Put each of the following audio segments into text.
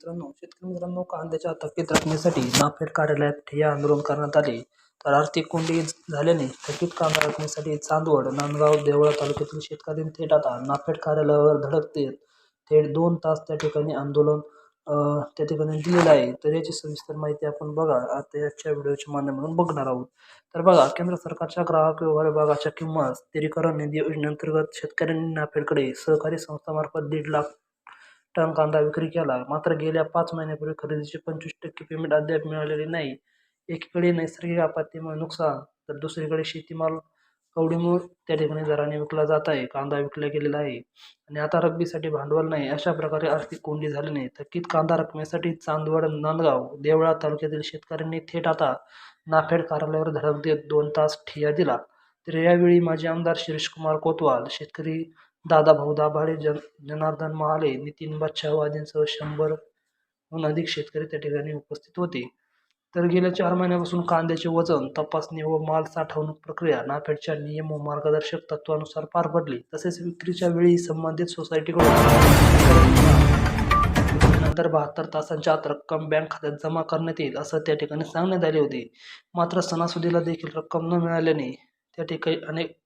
मित्रांनो शेतकरी मित्रांनो कांद्याच्या थकीत रकमेसाठी नाफेड कार्यालयात हे आंदोलन करण्यात आले. तर आर्थिक कोंडी झाल्याने थकीत कांदा रकमेसाठी चांदवड नांदगाव देवळा तालुक्यातील शेतकऱ्यांनी थेट आता नाफेड कार्यालयावर धडक देत थेट दोन तास त्या ठिकाणी आंदोलन त्या ठिकाणी दिलेलं आहे. तर याची सविस्तर माहिती आपण बघा. आता याच्या व्हिडिओच्या माध्यमातून बघणार आहोत. तर बघा केंद्र सरकारच्या ग्राहक व्यवहार विभागाच्या किंमत स्थिरीकरण निधी योजनेअंतर्गत शेतकऱ्यांनी नाफेडकडे सहकारी संस्थांमार्फत दीड लाख टन कांदा विक्री केला. मात्र गेल्या पाच महिन्यापूर्वी खरेदीचे पंचवीस टक्के पेमेंट अद्याप मिळालेले नाही. एकीकडे नैसर्गिक आपत्तीमुळे नुकसान तर दुसरीकडे शेतीमाल कवडीमुळे त्या ठिकाणी दराने विकला जात आहे कांदा विकला गेलेला आहे आणि आता रब्बीसाठी भांडवल नाही अशा प्रकारे आर्थिक कोंडी झाल्याने थकीत कांदा रकमेसाठी चांदवड नांदगाव देवळा तालुक्यातील शेतकऱ्यांनी थेट आता नाफेड कार्यालयावर धडक देत दोन तास ठिया दिला. तर यावेळी माजी आमदार शिरीषकुमार कोतवाल शेतकरी दादाभाऊ दाभाडे जन जनार्दन महाले नितीन बच्छाव शंभरहून अधिक शेतकरी त्या ठिकाणी उपस्थित होते. तर गेल्या चार महिन्यापासून कांद्याचे वजन तपासणी व माल साठवणूक प्रक्रिया नाफेडच्या नियम व मार्गदर्शक तत्वानुसार पार पडली. तसेच विक्रीच्या वेळी संबंधित सोसायटीकडून नंतर बहात्तर तासांच्या आत रक्कम बँक खात्यात जमा करण्यात येईल असं त्या ठिकाणी सांगण्यात आले होते. मात्र सणासुदीला देखील रक्कम न मिळाल्याने त्या ठिकाणी अनेक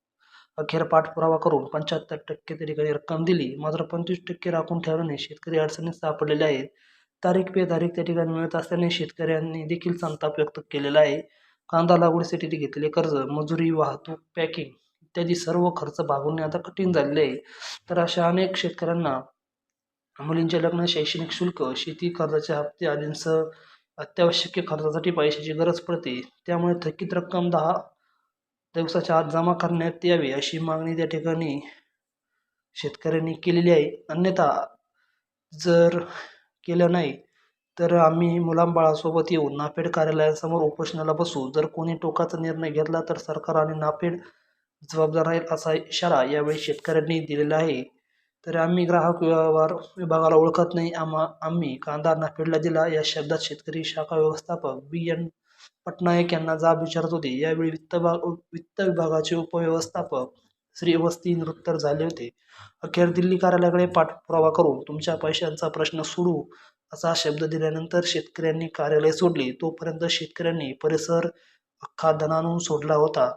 अखेर पाठपुरावा करून पंच्याहत्तर टक्के त्या ठिकाणी रक्कम दिली. मात्र पंचवीस टक्के राखून ठेवल्याने शेतकरी अडचणीत सापडलेले आहेत. तारीख पे तारीख त्या ठिकाणी मिळत असल्याने शेतकऱ्यांनी देखील संताप व्यक्त केलेला आहे. कांदा लागवडीसाठी ते घेतलेले कर्ज मजुरी वाहतूक पॅकिंग इत्यादी सर्व खर्च भागवणे आता कठीण झालेले आहे. तर अशा अनेक शेतकऱ्यांना मुलींचे लग्न शैक्षणिक शुल्क शेती कर्जाचे हप्ते आदींसह अत्यावश्यक खर्चासाठी पैशाची गरज पडते. त्यामुळे थकीत रक्कम दहा दिवसाच्या आत जमा करण्यात यावी अशी मागणी त्या ठिकाणी शेतकऱ्यांनी केलेली आहे. अन्यथा जर केलं नाही तर आम्ही मुलांबाळासोबत येऊन नाफेड कार्यालयासमोर उपोषणाला बसू. जर कोणी टोकाचा निर्णय घेतला तर सरकार आणि नाफेड जबाबदार राहील असा इशारा यावेळी शेतकऱ्यांनी दिलेला आहे. तर आम्ही ग्राहक व्यवहार विभागाला ओळखत नाही. आम्हा आम्ही कांदा नाफेडला दिला. या शब्दात शेतकरी शाखा व्यवस्थापक बी एन पटनायक यांना जाब विचारत होते. यावेळी वित्त वित्त विभागाचे उपव्यवस्थापक श्री अवस्थी निरुत्तर झाले होते. अखेर दिल्ली कार्यालयाकडे पाठपुरावा करून तुमच्या पैशांचा प्रश्न सोडू असा शब्द दिल्यानंतर शेतकऱ्यांनी कार्यालय सोडले. तोपर्यंत शेतकऱ्यांनी परिसर अख्खा दणाणून सोडला होता.